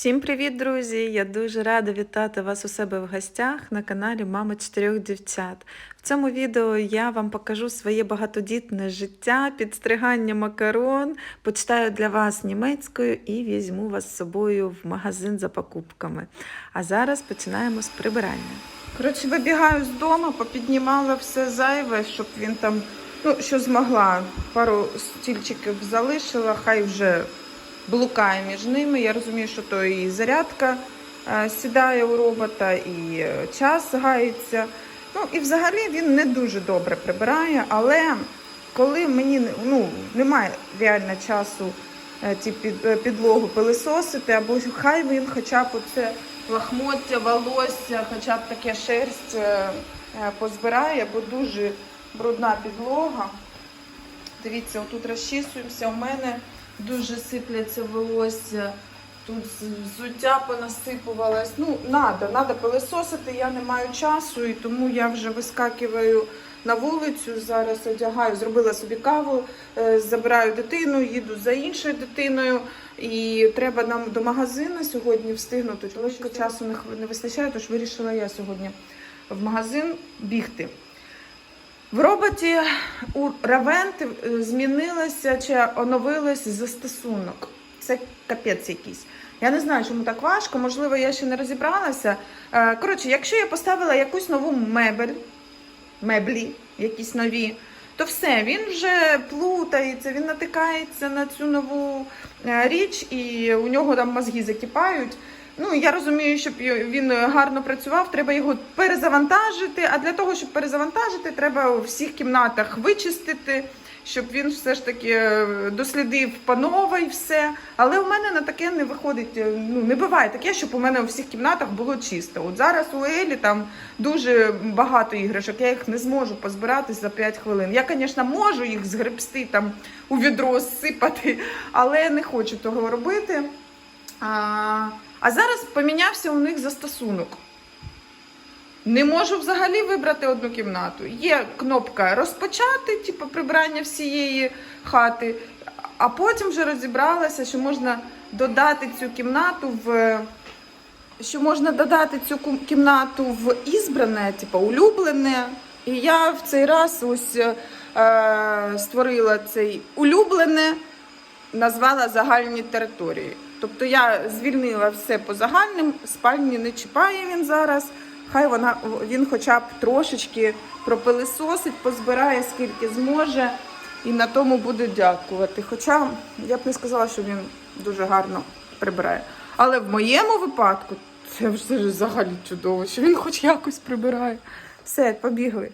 Всім привіт, друзі! Я дуже рада вітати вас у себе в гостях на каналі Мама чотирьох дівчат. В цьому відео я вам покажу своє багатодітне життя, підстригання макарон, почитаю для вас німецькою і візьму вас з собою в магазин за покупками. А зараз починаємо з прибирання. Коротше, вибігаю з дому, попіднімала все зайве, щоб він там, ну, що змогла. Пару стільчиків залишила, хай вже блукає між ними. Я розумію, що то і зарядка е, сідає у робота, і е, час гається. Ну і взагалі він не дуже добре прибирає, але коли мені ну, немає реально часу е, ті під, підлогу пилисосити, або хай він хоча б оце лахмоття, волосся, хоча б таке шерсть позбирає, бо дуже брудна підлога. Дивіться, отут розчісуємося, у мене дуже сипляться волосся. Тут взуття понасипувалось. Ну, надо, надо пилисосити, я не маю часу, і тому я вже вискакиваю на вулицю. Зараз одягаю, зробила собі каву, е, забираю дитину, їду за іншою дитиною. І треба нам до магазину сьогодні встигнути. Трошки часу не вистачає, тож вирішила я сьогодні в магазин бігти. В роботі у Равенти е, змінилося чи оновилось застосунок. Це капець якийсь. Я не знаю, чому так важко. Можливо, я ще не розібралася. Е, Коротше, якщо я поставила якусь нову мебель, меблі, якісь нові, то все, він вже плутається, він натикається на цю нову е, річ, і у нього там мозги закипають. Ну, я розумію, щоб він гарно працював, треба його перезавантажити. А для того, щоб перезавантажити, треба у всіх кімнатах вичистити, щоб він все ж таки е, дослідив панове і все. Але у мене на таке не виходить. е, Ну не буває таке, щоб у мене у всіх кімнатах було чисто. От зараз у Елі там дуже багато іграшок. Я їх не зможу позбирати за 5 хвилин. Я, звісно, можу їх згребсти там у відро зсипати, але не хочу того робити. А, а зараз помінявся у них застосунок. Не можу взагалі вибрати одну кімнату. Є кнопка розпочати, типу прибирання всієї хати, а потім вже розібралася, що можна додати цю кімнату в. Що можна додати цю кімнату в ізбране, типу улюблене. І я в цей раз ось е, створила цей улюблене, назвала загальні території. Тобто я звільнила все по загальним, спальні не чіпає він зараз. Хай вона він хоча б трошечки пропилисосить, позбирає скільки зможе, і на тому буде дякувати. Хоча я б не сказала, що він дуже гарно прибирає. Але в моєму випадку це вже взагалі чудово, що він хоч якось прибирає. Все, побігли.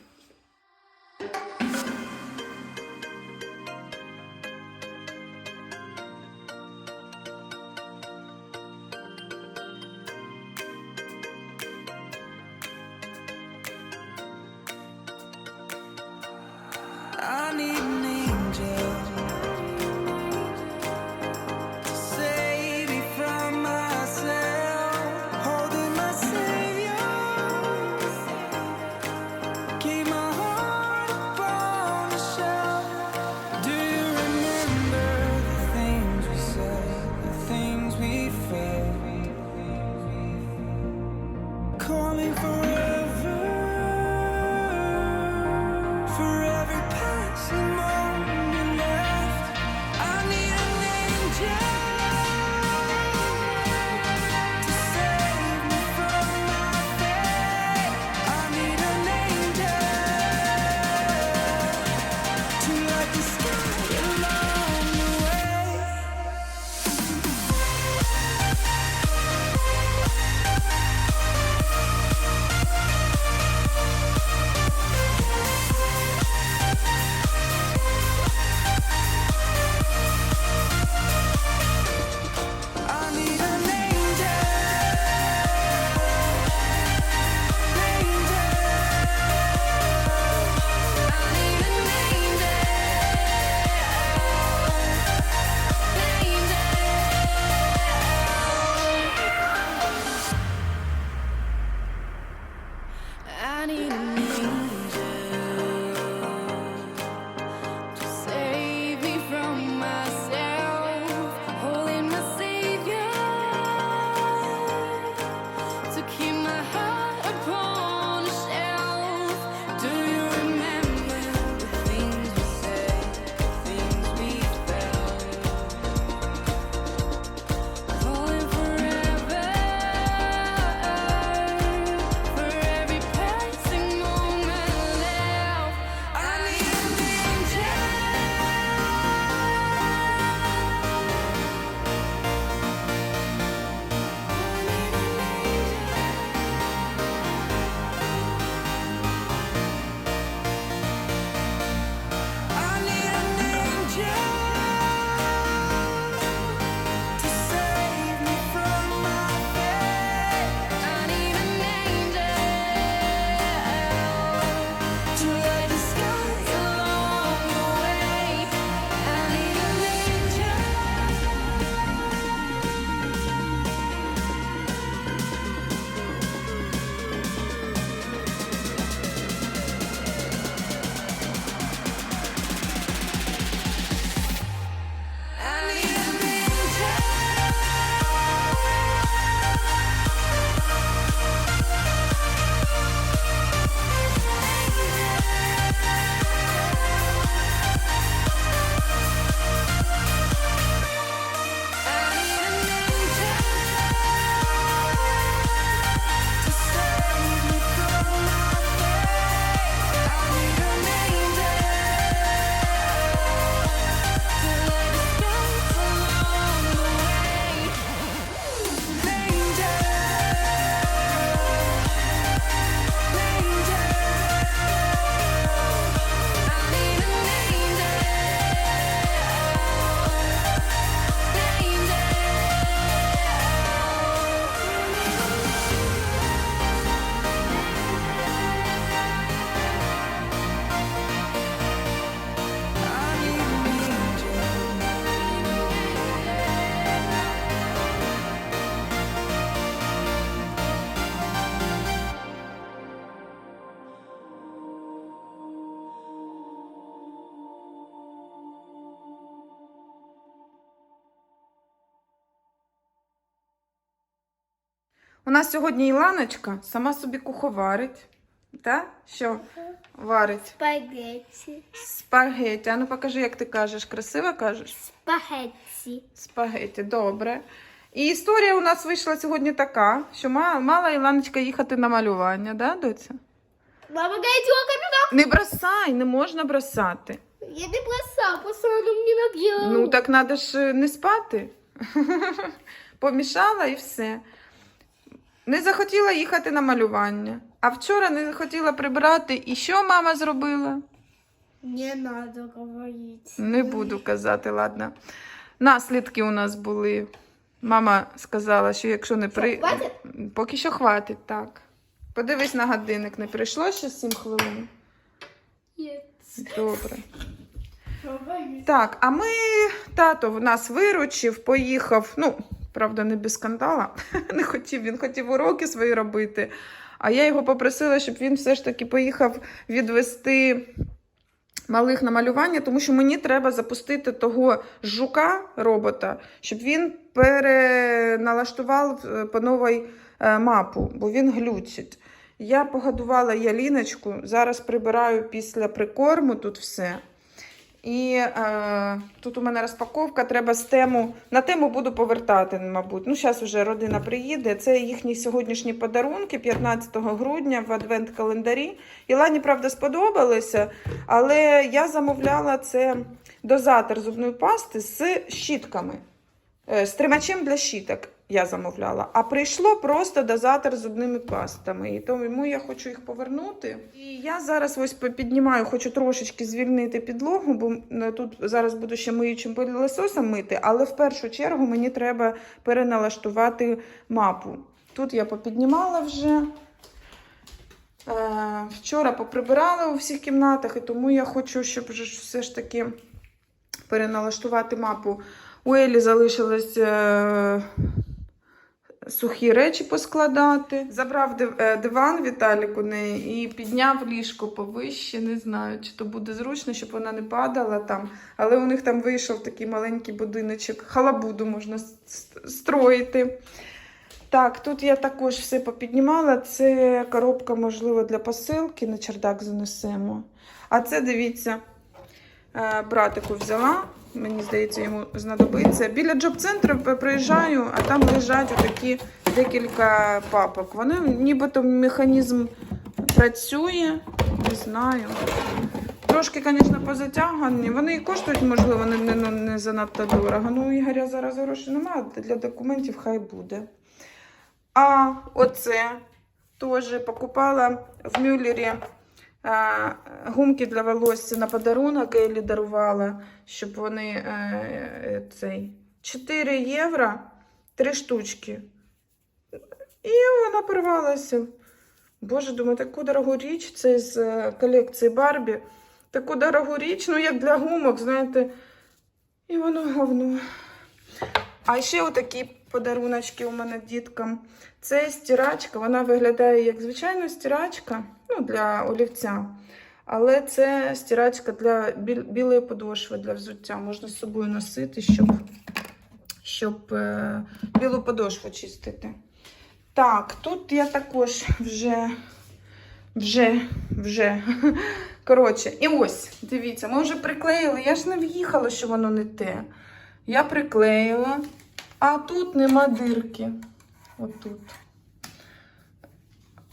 У нас сьогодні Іланочка сама собі куховарить. Так? Що варить? Спагетти. Спагеті. А ну покажи, як ти кажеш. Красиво кажеш? Спагетти. Спагеті, добре. І історія у нас вийшла сьогодні така, що мала Іланочка їхати на малювання, да, доця? Мама его Не бросай, не можна бросати. Я не бросал, просто он мне набьел. Ну так треба ж е, не спати. Помішала і все. Не захотіла їхати на малювання. А вчора не захотіла прибирати. І що мама зробила? Не надо говорить. Не буду казати, ладно. Наслідки у нас були. Мама сказала, що якщо не при. Хватить? Поки що хватить, так. Подивись на годинник, не прийшло ще 7 хвилин. Нет. Добре. Так, а ми тато в нас виручив, поїхав. Ну, правда, не без скандала. Не хотів, він хотів уроки свої робити. А я його попросила, щоб він все ж таки поїхав відвести малих на малювання, тому що мені треба запустити того жука робота, щоб він переналаштував е, по новій е, мапу, бо він глючить. Я погодувала яліночку, зараз прибираю після прикорму тут все. І е, тут у мене розпаковка, треба з тему. На тему буду повертати, мабуть. Ну, зараз вже родина приїде. Це їхні сьогоднішні подарунки 15 грудня в адвент-календарі. Ілані, правда, сподобалося, але я замовляла це дозатор зубної пасти з щітками, Е, з тримачем для щіток я замовляла. А прийшло просто дозатор з зубними пастами. І тому я хочу їх повернути. І я зараз ось піднімаю, хочу трошечки звільнити підлогу, бо тут зараз буду ще миючим пилососом мити, але в першу чергу мені треба переналаштувати мапу. Тут я попіднімала вже. Е, Вчора поприбирала у всіх кімнатах, і тому я хочу, щоб все ж таки переналаштувати мапу. У Елі залишилось е, сухі речі поскладати. Забрав е, диван Віталік у неї і підняв ліжко повище. Не знаю, чи то буде зручно, щоб вона не падала там. Але у них там вийшов такий маленький будиночок. Халабуду можна строїти. Так, тут я також все попіднімала. Це коробка, можливо, для посилки на чердак занесемо. А це дивіться, е, братику взяла. Мені здається, йому знадобиться. Біля джоб-центру приїжджаю, а там лежать отакі декілька папок. Вони нібито механізм працює, не знаю. Трошки, звісно, позатягані. Вони і коштують, можливо, не, не, не занадто дорого. Ну, Ігоря зараз грошей немає, для документів хай буде. А оце теж покупала в Мюллері гумки для волосся на подарунок Елі дарувала, щоб вони е, цей 4 євро, 3 штучки. І вона порвалася. Боже, думаю, таку дорогу річ, це з е, колекції Барбі. Таку дорогу річ, ну як для гумок, знаєте, і воно говно. А ще отакі подаруночки у мене діткам. Це стирачка, вона виглядає як звичайна стирачка ну, для олівця. Але це стирачка для білої подошви для взуття. Можна з собою носити, щоб, щоб е, білу подошву чистити. Так, тут я також вже, вже, вже. Коротше, і ось, дивіться, ми вже приклеїли. Я ж не в'їхала, що воно не те. Я приклеїла, а тут нема дирки. Отут.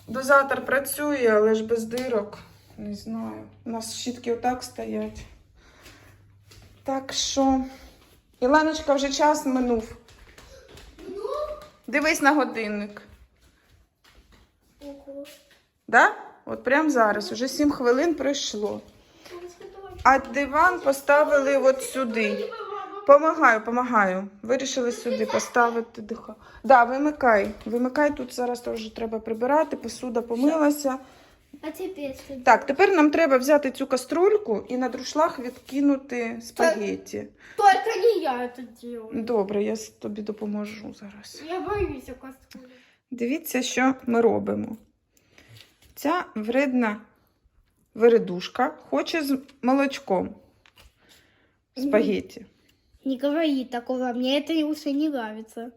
Дозатор працює, але ж без дирок. Не знаю. У нас щітки отак стоять. Так що. Іланочка, вже час минув. Дивись на годинник. Да? От прямо зараз, уже 7 хвилин пройшло. А диван поставили от сюди. Помагаю, помагаю. Вирішили сюди поставити диха. Да, вимикай. Вимикай тут зараз теж треба прибирати, посуда помилася. А теперь что? Так, тепер нам треба взяти цю каструльку і на друшлах відкинути спагетті. Только не я это делаю. Добре, я тобі допоможу зараз. Я боюсь о кастрюле. Дивіться, що ми робимо. Ця вредна вередушка хоче з молочком спагетті. Не говори такого, мне это уже не нравится.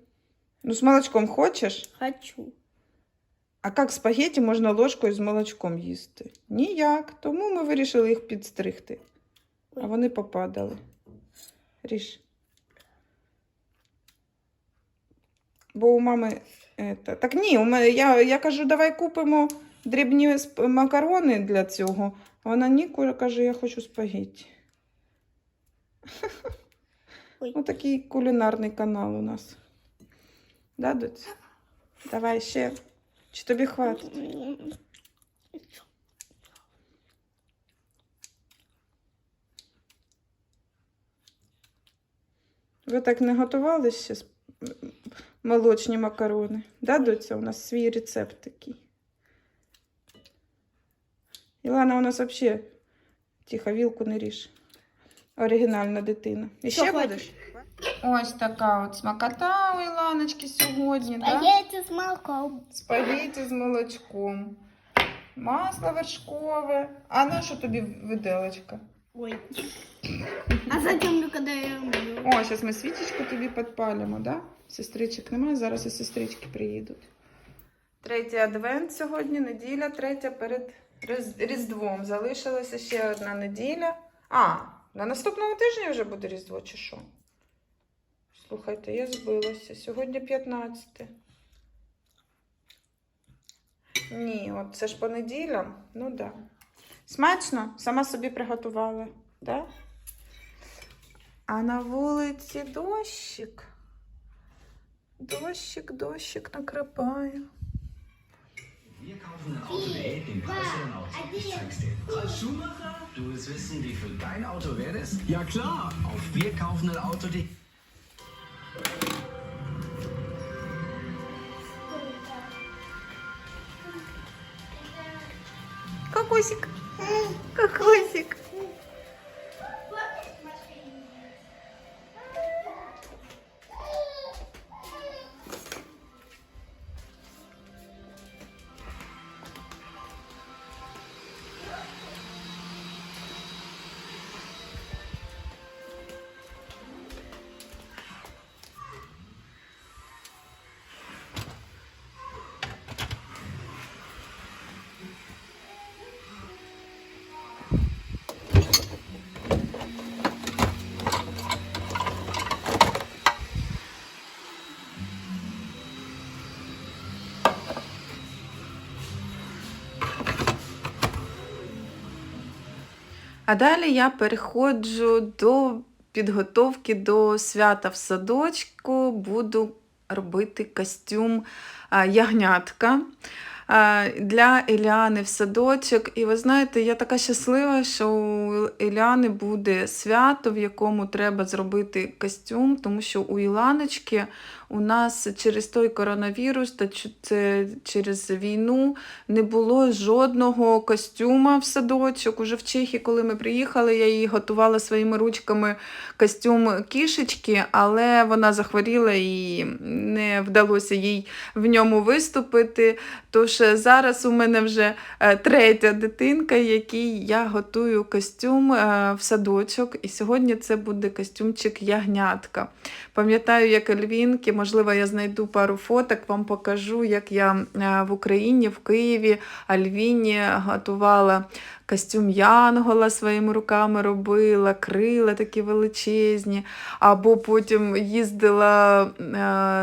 Ну, з молочком хочеш? Хочу. А як спагеті можна ложкою з молочком їсти? Ніяк. Тому ми вирішили їх підстригти. А вони попадали. Ріж. Бо у мами. Это... Так ні, у мене, я, я кажу, давай купимо дрібні макарони для цього. А вона ні, каже, я хочу спагетті. Ой. Ось такий кулінарний канал у нас. Да? Давай ще. Чи тобі хватить? Ви так не готували ще молочні макарони? Да, доця? У нас свій рецепт такий. Ілана у нас взагалі тихо, вілку не ріж. Оригінальна дитина. І ще будеш? Ось така от смакота у Іланочки сьогодні, так? Спагетти с молоком. Спагетті з молочком. Масло вершкове. А на що тобі виделочка? Ой. А зачем мне, я умею? О, зараз ми свічечку тобі підпалимо, да? Сестричок немає, зараз і сестрички приїдуть. Третій адвент сьогодні, неділя, третя перед Різдвом. Залишилася ще одна неділя. А, на наступному тижні вже буде Різдво, чи що? Слухайте, я збилася. Сьогодні 15. Ні, от це ж понеділя. Ну так. Да. Смачно? Сама собі приготувала. Да? А на вулиці дощик. Дощик, дощик накрапає. Wir kaufen ein Auto.de, den Preis für dein Auto. Ich zeig's dir. Als Schuhmacher? Du willst wissen, wie viel dein Auto wert ist? Ja klar, auf wir kaufen ein Auto.de. Кокосик. Кокосик. А далі я переходжу до підготовки до свята в садочку. Буду робити костюм ягнятка для Еліани в садочок. І ви знаєте, я така щаслива, що у Еліани буде свято, в якому треба зробити костюм, тому що у Іланочки у нас через той коронавірус та через війну не було жодного костюма в садочок. Уже в Чехії, коли ми приїхали, я їй готувала своїми ручками костюм кішечки, але вона захворіла і не вдалося їй в ньому виступити. Тож зараз у мене вже е, третя дитинка, якій я готую костюм е, в садочок. І сьогодні це буде костюмчик ягнятка. Пам'ятаю, як Ельвінки, можливо, я знайду пару фоток, вам покажу, як я е, в Україні, в Києві, Альвіні готувала костюм Янгола своїми руками робила, крила такі величезні. Або потім їздила е,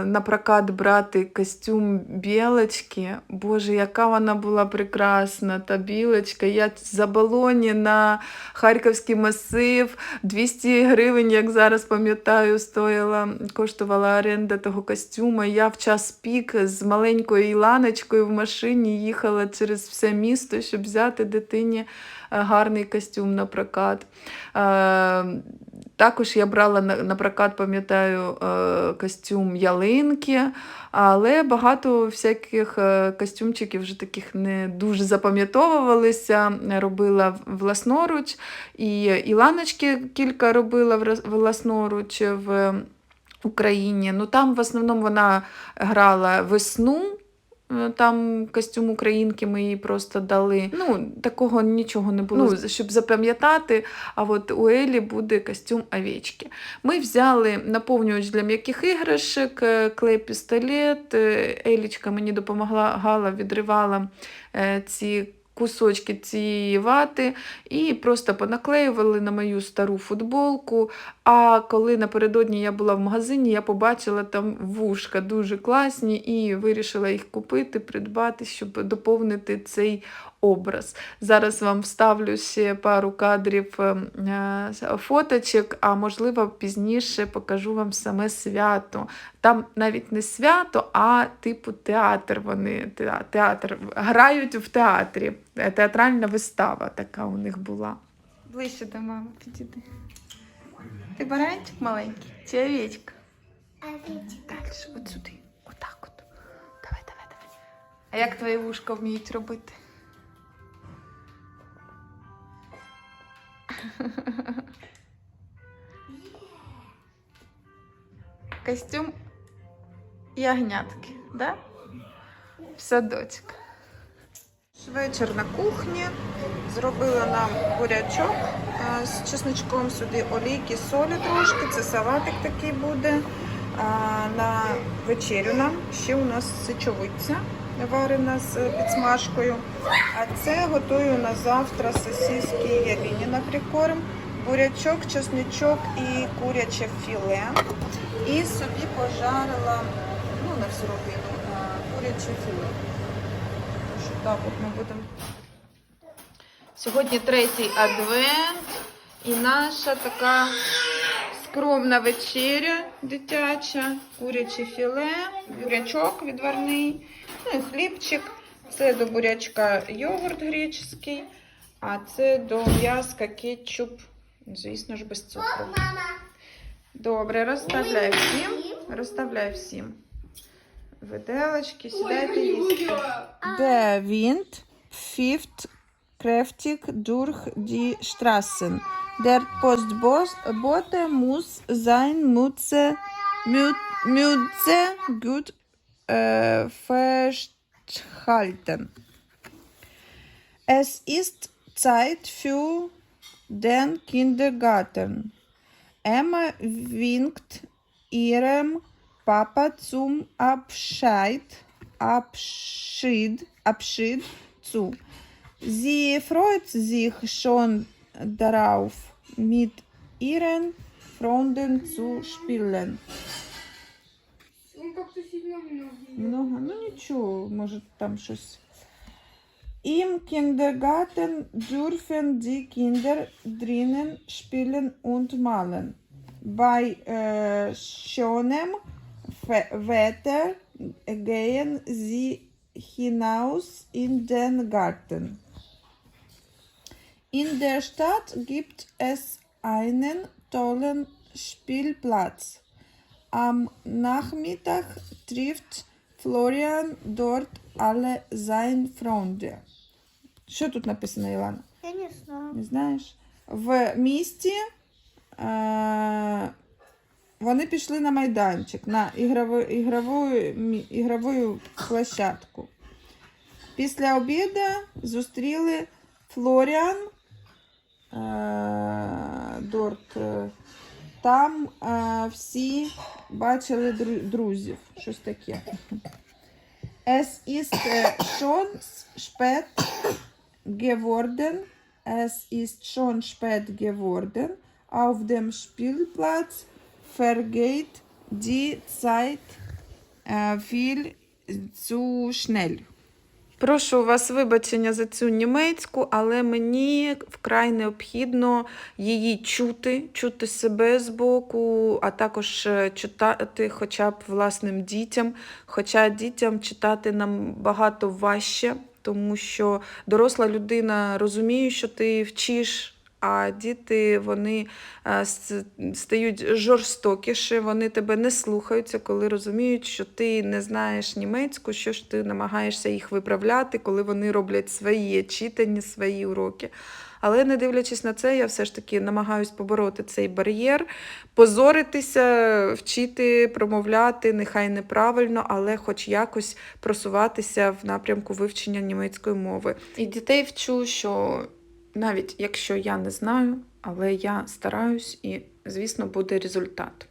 на прокат брати костюм білочки. Боже, яка вона була прекрасна, та білочка. Я за балоні на Харківський масив 200 гривень, як зараз пам'ятаю, стояла, коштувала оренда того костюма. Я в час пік з маленькою Іланочкою в машині їхала через все місто, щоб взяти дитині гарний костюм на прокат. Е, Також я брала на, прокат, пам'ятаю, е, костюм ялинки, але багато всяких е, костюмчиків вже таких не дуже запам'ятовувалися. Робила власноруч. І Іланочки кілька робила власноруч в Україні. Ну там в основному вона грала весну. Е, Там костюм українки ми їй просто дали. Ну, такого нічого не було, ну, щоб запам'ятати. А от у Елі буде костюм овечки. Ми взяли наповнювач для м'яких іграшок, е, клей-пістолет. е, Елічка мені допомогла, Гала відривала ці кусочки цієї вати і просто понаклеювали на мою стару футболку. А коли напередодні я була в магазині, я побачила там вушка дуже класні і вирішила їх купити, придбати, щоб доповнити цей образ. Зараз вам вставлю ще пару кадрів е, е, фоточок, а можливо пізніше покажу вам саме свято. Там навіть не свято, а типу театр. Вони театр грають в театрі. Е, Театральна вистава така у них була. Ближче до мами підійди. Ти баранчик маленький чи овечка? Так, ж, от сюди. Отак от. Давай, давай, давай. А як твої вушка вміють робити? Костюм ягнятки, да? В садочок. Вечір на кухні. Зробила нам бурячок з чесничком сюди олійки, солі трошки. Це салатик такий буде. На вечерю нам ще у нас сечовиця варена з підсмажкою. А це готую на завтра сосиски яліні на прикорм. Бурячок, чесничок і куряче філе. І собі пожарила ну, на всю родину куряче філе. Тож так от ми будемо. Сьогодні третій адвент і наша така скромна вечеря дитяча, куряче філе, бурячок відварний, ну і хлібчик. Це до бурячка йогурт греческий, а це до м'яска кетчуп, звісно ж, без цукру. Добре, розставляй всім. Розставляй всім. Виделочки, сідайте їсти. Der Wind pfifft kräftig durch die Straßen. Der Postbote muss sein Mütze, Mü- Mütze gut äh, festhalten. Es ist Zeit für den Kindergarten. Emma winkt ihrem Papa zum Abscheid, Abschied, Abschied zu. Sie freut sich schon darauf, mit ihren Freunden zu spielen Он как-то сильно много. Много, ну нічого, може там щось. Im Kindergarten dürfen die Kinder drinnen spielen und malen. Bei äh, schönem Fe- Wetter gehen sie hinaus in den Garten. In der Stadt gibt es einen tollen Spielplatz. Am Nachmittag trifft Florian dort alle seine Freunde. Що тут написано, Ілана? Я не знаю. Не знаєш? В місті е- вони пішли на майданчик, на ігрову, ігрову, ігрову площадку. Після обіду зустріли Флоріан е- Дорт. е, Там е, всі бачили друзів. Щось таке. Es ist äh, schon spät geworden. Es ist schon spät geworden. Auf dem Spielplatz vergeht die Zeit äh, viel zu schnell. Прошу вас вибачення за цю німецьку, але мені вкрай необхідно її чути, чути себе з боку, а також е, читати хоча б власним дітям. Хоча дітям читати нам багато важче, тому що доросла людина розуміє, що ти вчиш. А діти вони е, стають жорстокіше, вони тебе не слухаються, коли розуміють, що ти не знаєш німецьку, що ж ти намагаєшся їх виправляти, коли вони роблять свої читання, свої уроки. Але не дивлячись на це, я все ж таки намагаюсь побороти цей бар'єр, позоритися, вчити, промовляти, нехай неправильно, але хоч якось просуватися в напрямку вивчення німецької мови. І дітей вчу, що навіть якщо я не знаю, але я стараюсь і, звісно, буде результат.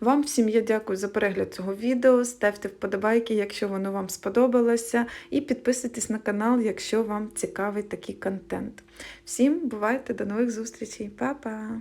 Вам всім я дякую за перегляд цього відео. Ставте вподобайки, якщо воно вам сподобалося, і підписуйтесь на канал, якщо вам цікавий такий контент. Всім бувайте, до нових зустрічей, Па-па!